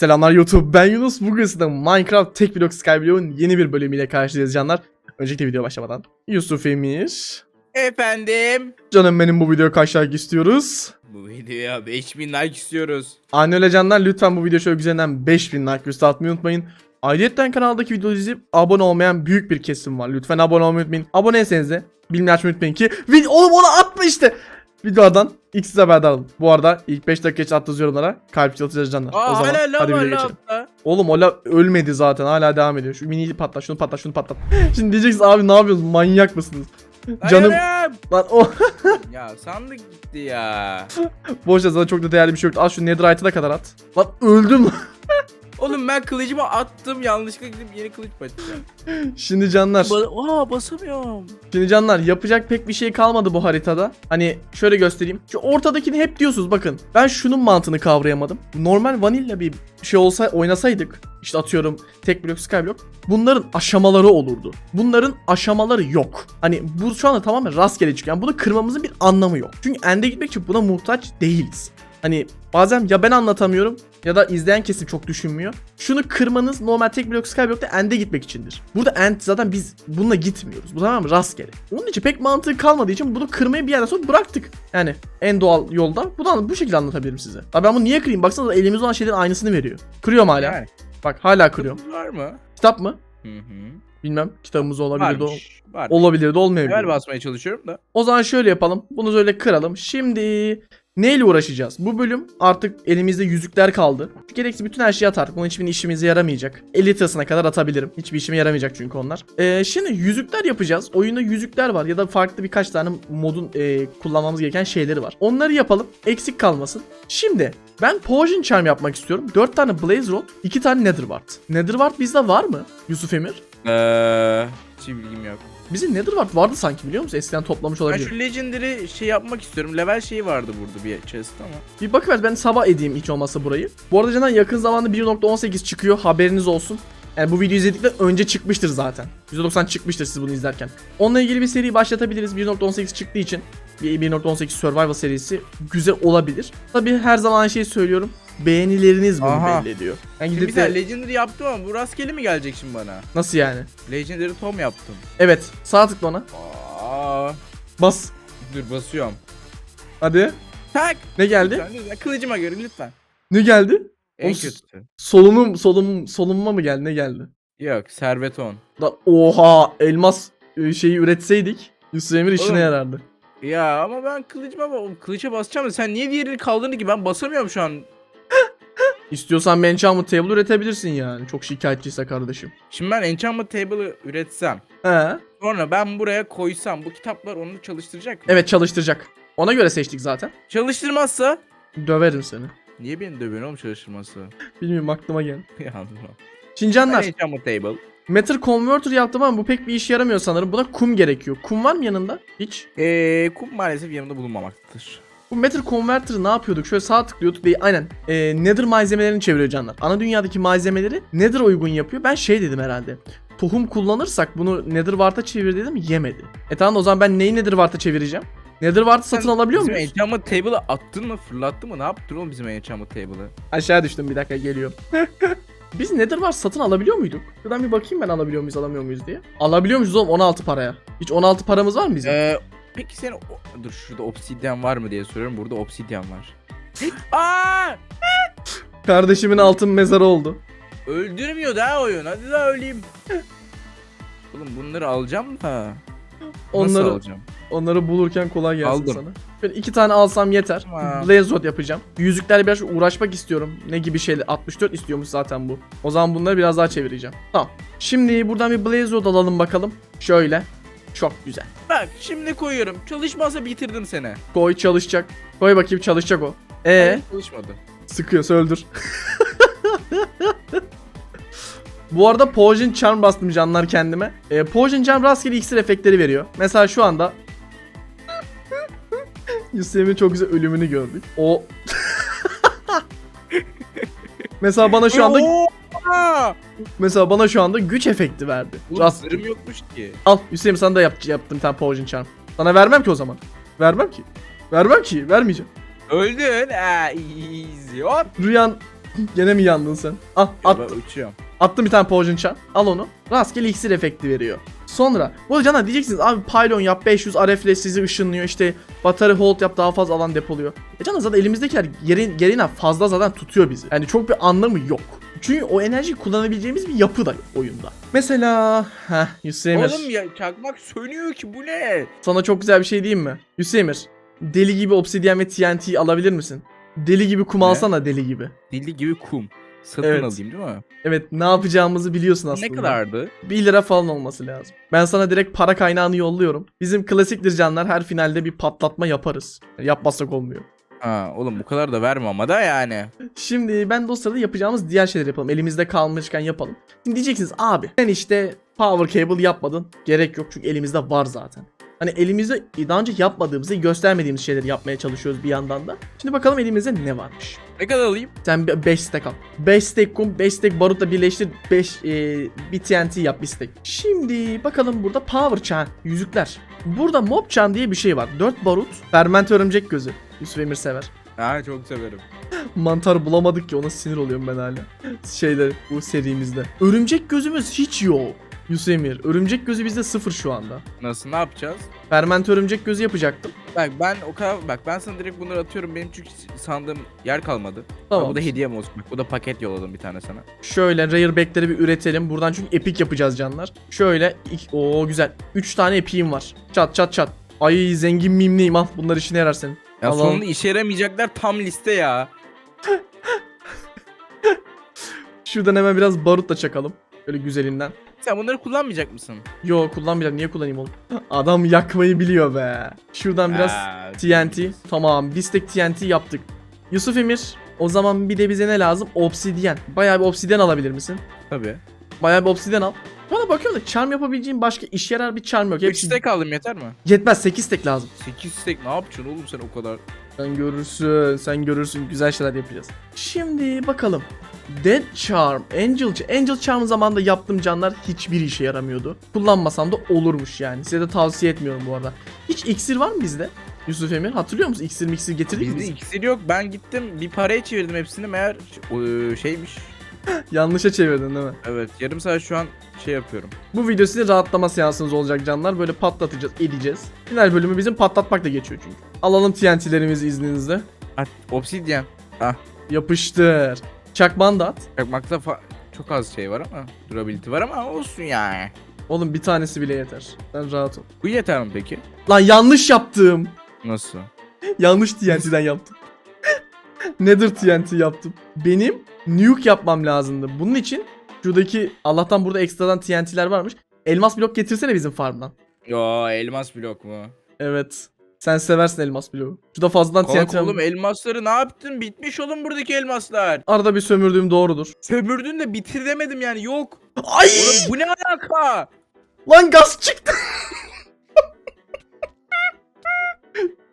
Selamlar YouTube ben Yunus bugün sizden Minecraft Tek Blok Skyblock'un yeni bir bölümüyle karşınızdayız canlar. Öncelikle video başlamadan Yusuf Emir. Efendim. Canım benim bu videoya kaç like istiyoruz? Bu videoya 5000 like istiyoruz. Anne öyle canlar lütfen bu video şöyle güzelinden 5000 like üstü atmayı unutmayın. Ayrıca kanaldaki videoyu izleyip abone olmayan büyük bir kesim var. Lütfen abone olmayı unutmayın. Aboneyseniz de bilmeyi açmayı unutmayın ki oğlum onu atma işte. Videodan ilk size haberdar olun. Bu arada ilk 5 dakika geç attığınız yorumlara kalp atacağız canlar. Aa o zaman hala hadi videoya geçelim. Oğlum o la ölmedi zaten hala devam ediyor. Şu mini patlat şunu patlat şunu patlat. Şimdi diyeceksiniz abi ne yapıyorsunuz manyak mısınız? Canım lan o ya sandık gitti ya. boş ver, sana çok da değerli bir şey yok. Al şu netherite'a kadar at. Lan öldüm. Oğlum ben kılıcımı attım yanlışlıkla gidip yeni kılıç başlayacağım. Şimdi canlar. Ba Aa basamıyorum. Şimdi canlar yapacak pek bir şey kalmadı bu haritada. Hani şöyle göstereyim. Şu ortadakini hep diyorsunuz bakın. Ben şunun mantığını kavrayamadım. Normal vanilla bir şey olsa oynasaydık. işte atıyorum tek blok skyblock. Bunların aşamaları olurdu. Bunların aşamaları yok. Hani bu şu anda tamamen rastgele çıkıyor. Yani bunu kırmamızın bir anlamı yok. Çünkü ende gitmek için buna muhtaç değiliz. Hani bazen ya ben anlatamıyorum ya da izleyen kesim çok düşünmüyor. Şunu kırmanız normal tek blok skyblock'ta end'e gitmek içindir. Burada end zaten biz bununla gitmiyoruz. Bu tamamen rastgele. Onun için pek mantığı kalmadığı için bunu kırmayı bir yerden sonra bıraktık. Yani en doğal yolda. Bunu bu şekilde anlatabilirim size. Abi ben bunu niye kırayım? Baksanıza elimizde olan şeylerin aynısını veriyor. Kırıyorum hala. Yani. Bak hala kırıyorum. Var mı? Kitap mı? Hı hı. Bilmem. Kitabımız olabilir de olabilir de olmayabilir. Level basmaya çalışıyorum da. O zaman şöyle yapalım. Bunu böyle kıralım. Şimdi neyle uğraşacağız? Bu bölüm artık elimizde yüzükler kaldı. Gereksiz bütün her şeyi atar. Bunun hiçbir işimize yaramayacak. Elitrasına kadar atabilirim. Hiçbir işime yaramayacak çünkü onlar. Ee, şimdi yüzükler yapacağız. Oyunda yüzükler var ya da farklı birkaç tane modun e, kullanmamız gereken şeyleri var. Onları yapalım. Eksik kalmasın. Şimdi ben Potion Charm yapmak istiyorum. 4 tane Blaze Rod, 2 tane Netherwart. Netherwart bizde var mı? Yusuf Emir? Eee. Hiç bilgim yok. Bizim Netherwart vardı sanki biliyor musun? Eskiden toplamış Ben olabilir. şu legendary şey yapmak istiyorum. Level şeyi vardı burada bir chest ama. Bir bakıver ben sabah edeyim hiç olmazsa burayı. Bu arada canım yakın zamanda 1.18 çıkıyor haberiniz olsun. Yani bu videoyu izledikten önce çıkmıştır zaten. %90 çıkmıştır siz bunu izlerken. Onunla ilgili bir seri başlatabiliriz 1.18 çıktığı için. Bir 1.18 Survival serisi güzel olabilir. Tabi her zaman aynı şeyi söylüyorum. Beğenileriniz bunu Aha. belli ediyor. Yani Şimdi gidip de legendary yaptım ama bu rastgele mi gelecek şimdi bana? nasıl yani? Legendary tom yaptım. Evet sağ tıkla ona. Aa. Bas. Dur basıyorum. Hadi. Tak. Ne geldi? Lütfen, lütfen. Kılıcıma göre lütfen. Ne geldi? En Of. kötüsü. Solunum solunum solunma mı geldi? Ne geldi? Yok serveton. Da, oha elmas e, şeyi üretseydik Yusuf Emir işine Oğlum. yarardı. Ya ama ben kılıcıma ba- kılıça basacağım da sen niye diğerini kaldırdın ki ben basamıyorum şu an. İstiyorsan bir enchantment table üretebilirsin yani. Çok şikayetçiyse kardeşim. Şimdi ben enchantment table'ı üretsem. He. Sonra ben buraya koysam bu kitaplar onu çalıştıracak mı? Evet çalıştıracak. Ona göre seçtik zaten. Çalıştırmazsa Döverim seni. Niye beni dövüyorsun oğlum çalıştırmazsa? Bilmiyorum aklıma gel. ya anlamam. Şimdi Ben canlar enchantment table. Matter Converter yaptım ama bu pek bir işe yaramıyor sanırım. Buna kum gerekiyor. Kum var mı yanında? Hiç. Eee kum maalesef yanımda bulunmamaktadır. Bu Matter Converter'ı ne yapıyorduk? Şöyle sağ tıklıyorduk değil. Aynen. Ee, Nether malzemelerini çeviriyor canlar. Ana dünyadaki malzemeleri Nether uygun yapıyor. Ben şey dedim herhalde. Tohum kullanırsak bunu Netherwart'a çevir dedim yemedi. E tamam o zaman ben neyi Netherwart'a çevireceğim? Netherwart'ı satın alabiliyor bizim muyuz? enchantment table'ı attın mı fırlattın mı ne yaptın oğlum bizim enchantment table'ı? Aşağı düştüm bir dakika geliyor. Biz Netherwart satın alabiliyor muyduk? Şuradan bir bakayım ben alabiliyor muyuz alamıyor muyuz diye. Alabiliyor muyuz oğlum 16 paraya? Hiç 16 paramız var mı bizim? Ee, peki senin o- dur şurada obsidyen var mı diye soruyorum. Burada obsidyen var. Aa! Kardeşimin altın mezarı oldu. Öldürmüyor daha oyun. Hadi daha öleyim. Oğlum bunları alacağım da. Nasıl Onları alacağım? Onları bulurken kolay gelsin Aldım. sana. Böyle iki tane alsam yeter. Tamam. Yapacağım. Yüzüklerle biraz uğraşmak istiyorum. Ne gibi şeyler? 64 istiyormuş zaten bu. O zaman bunları biraz daha çevireceğim. Tamam. Şimdi buradan bir Blaze Rod alalım bakalım. Şöyle. Çok güzel. Bak şimdi koyuyorum. Çalışmazsa bitirdim seni. Koy çalışacak. Koy bakayım çalışacak o. Ee, Hayır, Çalışmadı. sıkıyorsa öldür. Bu arada Potion Charm bastım canlar kendime. E, Potion Charm rastgele iksir efektleri veriyor. Mesela şu anda Yusuf'un çok güzel ölümünü gördük. O Mesela bana şu anda mesela bana şu anda güç efekti verdi. Oğlum Rast zırhım yokmuş ki. al Hüseyin sana da yap, yaptım bir tane Potion Charm. Sana vermem ki o zaman. Vermem ki. Vermem ki. Vermeyeceğim. Öldün. Ha, easy. Hop. Rüyan Gene mi yandın sen? Ah Ya attım. ben uçuyorum. Attım bir tane Poison Charm. Al onu. Rastgele iksir efekti veriyor. Sonra bu arada canlar diyeceksiniz abi pylon yap 500 RF'le sizi ışınlıyor işte battery hold yap daha fazla alan depoluyor. E canlar zaten elimizdekiler geri, gerinden fazla zaten tutuyor bizi. Yani çok bir anlamı yok. Çünkü o enerjiyi kullanabileceğimiz bir yapı da yok oyunda. Mesela heh Hüseyin Oğlum ya çakmak sönüyor ki bu ne? sana çok güzel bir şey diyeyim mi? Hüseyin deli gibi obsidyen ve TNT alabilir misin? Deli gibi kum Ne? alsana deli gibi. Deli gibi kum. Satın Evet. alayım değil mi? Evet ne yapacağımızı biliyorsun aslında. Ne kadardı? 1 lira falan olması lazım. Ben sana direkt para kaynağını yolluyorum. Bizim klasiktir canlar her finalde bir patlatma yaparız. Yapmazsak olmuyor. Ha oğlum bu kadar da verme ama da yani. Şimdi ben de o sırada yapacağımız diğer şeyler yapalım. Elimizde kalmışken yapalım. Şimdi diyeceksiniz abi sen işte power cable yapmadın. Gerek yok çünkü elimizde var zaten. Hani elimizde daha önce yapmadığımızı göstermediğimiz şeyleri yapmaya çalışıyoruz bir yandan da. Şimdi bakalım elimizde ne varmış. Ne kadar alayım? Sen 5 stack al. 5 stack kum, 5 stack barutla birleştir, 5 bir TNT yap bir stack. Şimdi bakalım burada power charm, yüzükler. Burada mob charm diye bir şey var. 4 barut, ferment örümcek gözü. Yusuf Emir sever. Ha çok severim. Mantar bulamadık ki ona sinir oluyorum ben hala. Şeyde bu serimizde. Örümcek gözümüz hiç yok. Yusuf Emir. Örümcek gözü bizde sıfır şu anda. Nasıl ne yapacağız? Ferment örümcek gözü yapacaktım. Bak ben o kadar bak ben sana direkt bunları atıyorum benim çünkü sandığım yer kalmadı. Ha, Tamam. bu da hediyem olsun bak bu da paket yolladım bir tane sana. Şöyle rare back'leri bir üretelim. Buradan çünkü epic yapacağız canlar. Şöyle o güzel. 3 tane epic'im var. Çat çat çat. Ay zengin miyim al. Bunlar işine yarar senin. Ya Alalım. sonunda işe yaramayacaklar tam liste ya. Şuradan hemen biraz barut da çakalım. Böyle güzelinden. Sen bunları kullanmayacak mısın? Yo kullanmayacağım. Niye kullanayım oğlum? Adam yakmayı biliyor be. Şuradan biraz Ha, TNT. Tamam. Bir stack TNT yaptık. Yusuf Emir. O zaman bir de bize ne lazım? Obsidyen. Bayağı bir obsidyen alabilir misin? Tabii. Bayağı bir obsidyen al. Bana bakıyorum da charm yapabileceğim başka işe yarar bir charm yok. 3 Hepsi stack aldım yeter mi? yetmez. 8 stack lazım. 8 stack ne yapacaksın oğlum sen o kadar? Sen görürsün, sen görürsün. Güzel şeyler yapacağız. Şimdi bakalım. Dead Charm, Angel, Angel Charm zamanında yaptığım canlar hiçbir işe yaramıyordu. Kullanmasam da olurmuş yani. Size de tavsiye etmiyorum bu arada. Hiç iksir var mı bizde? Yusuf Emir hatırlıyor musun? İksir miksir getirdik mi Bizde biz? iksir yok ben gittim bir paraya çevirdim hepsini meğer ş- şeymiş. Yanlışa çevirdin değil mi? Evet yarım saat şu an şey yapıyorum. Bu video size rahatlama seansınız olacak canlar. Böyle patlatacağız, edeceğiz. Final bölümü bizim patlatmakla geçiyor çünkü. Alalım TNT'lerimizi izninizle. At, obsidyen. Yapıştır. Çakman da at. Çakmakta çok az şey var ama durability var ama olsun yani. Oğlum bir tanesi bile yeter. Sen rahat ol. Bu yeter mi peki? Lan yanlış yaptım. Nasıl? Yanlış TNT'den yaptım. Nether TNT yaptım. Benim nuke yapmam lazımdı. Bunun için şuradaki Allah'tan burada ekstradan TNT'ler varmış. Elmas blok getirsene bizim farmdan. Yo elmas blok mu? Evet. Sen seversin elmas bloğu. Şurada fazladan Kalk TNT oğlum elmasları ne yaptın? Bitmiş oğlum buradaki elmaslar. Arada bir sömürdüğüm doğrudur. Sömürdün de bitir demedim yani yok. Ay! Oğlum bu ne alaka? Lan gaz çıktı.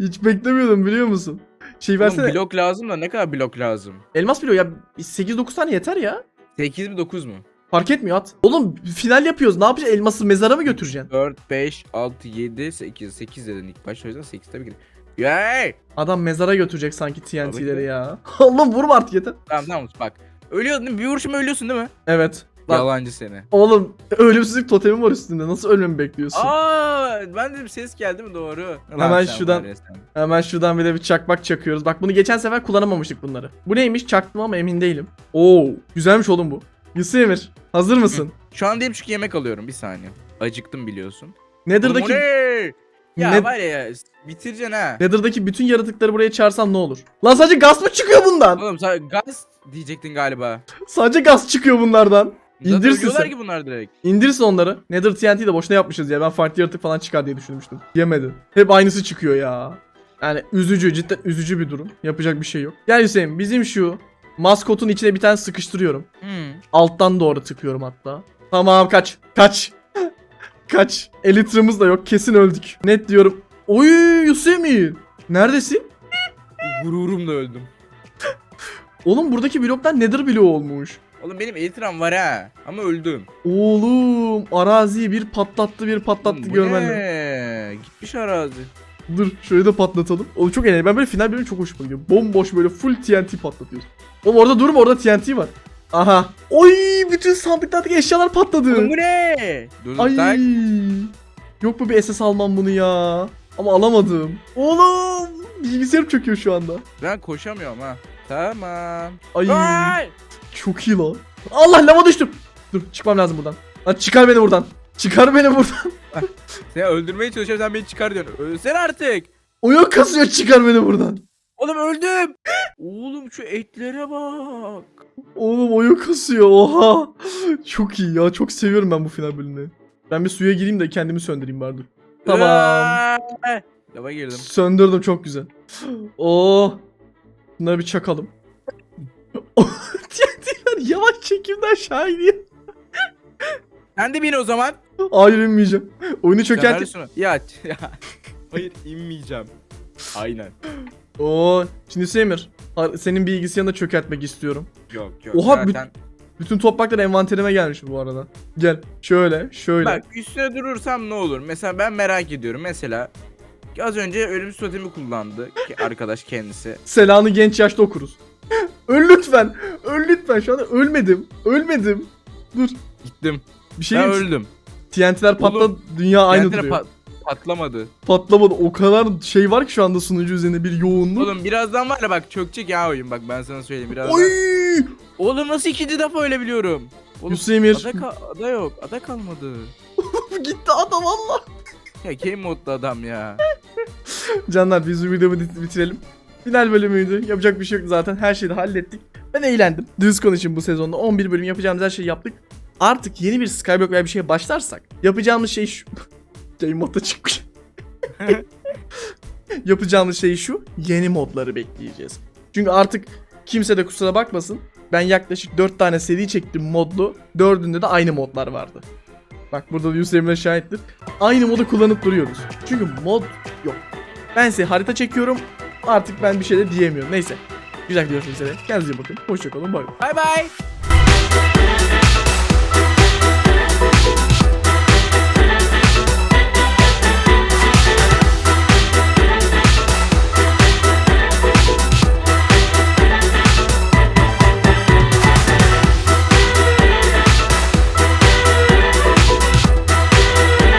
Hiç beklemiyordum biliyor musun? Şey Oğlum versene. blok lazım da ne kadar blok lazım? Elmas bloğu ya 8-9 tane yeter ya. 8 mi 9 mu? Fark etmiyor at. Oğlum final yapıyoruz. Ne yapacaksın? Elması mezara mı götüreceksin? 4, 5, 6, 7, 8. 8 dedin ilk başta o yüzden 8 tabii ki. Yay! Adam mezara götürecek sanki TNT'leri ya. Oğlum vurma artık yeter. Tamam tamam bak. Ölüyordun değil mi? Bir vuruşuma ölüyorsun değil mi? Evet. Lan, Yalancı seni. oğlum ölümsüzlük totemi var üstünde. Nasıl ölmemi bekliyorsun? Aa, ben dedim ses geldi mi doğru. Hemen sen şuradan- var ya sen. Hemen şuradan bir de bir çakmak çakıyoruz. Bak bunu geçen sefer kullanamamıştık bunları. Bu neymiş? Çaktım ama emin değilim. Oo, güzelmiş oğlum bu. Yusuf Emir, hazır mısın? Şu an diyelim çünkü yemek alıyorum bir saniye. Acıktım biliyorsun. Nether'daki ne? Ya Ne- var ya bitireceksin ha. Nether'daki bütün yaratıkları buraya çağırsam ne olur? Lan sadece gaz mı çıkıyor bundan? Oğlum sen gaz diyecektin galiba. Sadece gaz çıkıyor bunlardan. Zaten İndirsin ölüyorlar sen. ki bunlar direkt. İndirsin onları. Nether TNT de boşuna yapmışız ya. Ben farklı yaratık falan çıkar diye düşünmüştüm. Yemedi. Hep aynısı çıkıyor ya. Yani üzücü, cidden üzücü bir durum. Yapacak bir şey yok. Gel Hüseyin, bizim şu maskotun içine bir tane sıkıştırıyorum. Hmm. Alttan doğru tıkıyorum hatta. Tamam kaç. Kaç. kaç. Elitrimiz da yok. Kesin öldük. Net diyorum. Oy Hüseyin. Neredesin? Gururumla öldüm. Oğlum buradaki bloklar Nether bloğu olmuş. Oğlum benim elitram var ha. Ama öldüm. Oğlum araziyi bir patlattı bir patlattı Oğlum bu görmen lazım. ne? Gitmiş arazi. Dur şöyle de patlatalım. Oğlum çok eğlenceli. Ben böyle final bölümü çok hoşuma gidiyor. Bomboş böyle full TNT patlatıyorsun. Oğlum orada durma orada TNT var. Aha. Oy bütün sandıklardaki eşyalar patladı. Oğlum bu ne? Dur dur Ay. Yok mu bir SS almam bunu ya? Ama alamadım. Oğlum bilgisayarım çöküyor şu anda. Ben koşamıyorum ha. Tamam. Ay Ay! Çok iyi lan. Allah lava düştüm. Dur çıkmam lazım buradan. Lan çıkar beni buradan. Çıkar beni buradan. Seni öldürmeye çalışıyorum sen beni çıkar diyorsun. Ölsene artık. Oyun kasıyor çıkar beni buradan. Oğlum öldüm. Oğlum şu etlere bak. Oğlum oyun kasıyor oha. Çok iyi ya çok seviyorum ben bu final bölümünü. Ben bir suya gireyim de kendimi söndüreyim bari dur. Tamam. Ay! Lava girdim. Söndürdüm çok güzel. Oh. Bunları bir çakalım. Yavaş çekimden iniyor. Sen de bin o zaman. Hayır inmeyeceğim. Oyunu Sen çökert. o? Ya. ya. Hayır inmeyeceğim. Aynen. Oo. Şimdi Semir. Senin bilgisayarını da çökertmek istiyorum. Yok yok. Oha, zaten. Bütün topraklar envanterime gelmiş bu arada. Gel. Şöyle. Şöyle. Bak üstüne durursam ne olur? Mesela ben merak ediyorum. Mesela az önce ölüm totemi kullandı ki arkadaş kendisi. Selanı genç yaşta okuruz. Öl lütfen. Öl lütfen. Şu anda ölmedim. Ölmedim. Dur. Gittim. Bir şey ben diyeyim. öldüm. TNT'ler patladı. Dünya aynı duruyor. pat- patlamadı. Patlamadı. O kadar şey var ki şu anda sunucu üzerinde bir yoğunluk. Oğlum birazdan var ya bak çökecek ya oyun bak ben sana söyleyeyim birazdan. Oy! Oğlum nasıl ikinci defa öyle biliyorum? Oğlum Hüseyinir. ada, ka- ada yok ada kalmadı. Gitti adam valla. Ya game modda adam ya. Canlar biz bu videomu bit- bitirelim. Final bölümüydü. Yapacak bir şey yok zaten. Her şeyi de hallettik. Ben eğlendim. Düz konuşayım bu sezonda. 11 bölüm yapacağımız her şeyi yaptık. Artık yeni bir Skyblock veya bir şeye başlarsak yapacağımız şey şu. Game modda çıkmış. yapacağımız şey şu. Yeni modları bekleyeceğiz. Çünkü artık kimse de kusura bakmasın. Ben yaklaşık 4 tane seri çektim modlu. Dördünde de aynı modlar vardı. Bak burada da Yusuf Emre şahittir. Aynı modu kullanıp duruyoruz. Çünkü mod yok. Ben size harita çekiyorum. Artık ben bir şey de diyemiyorum. Neyse. Güzel görüşmek üzere. Kendinize iyi bakın. Hoşçakalın. Bay bay. Bay bay.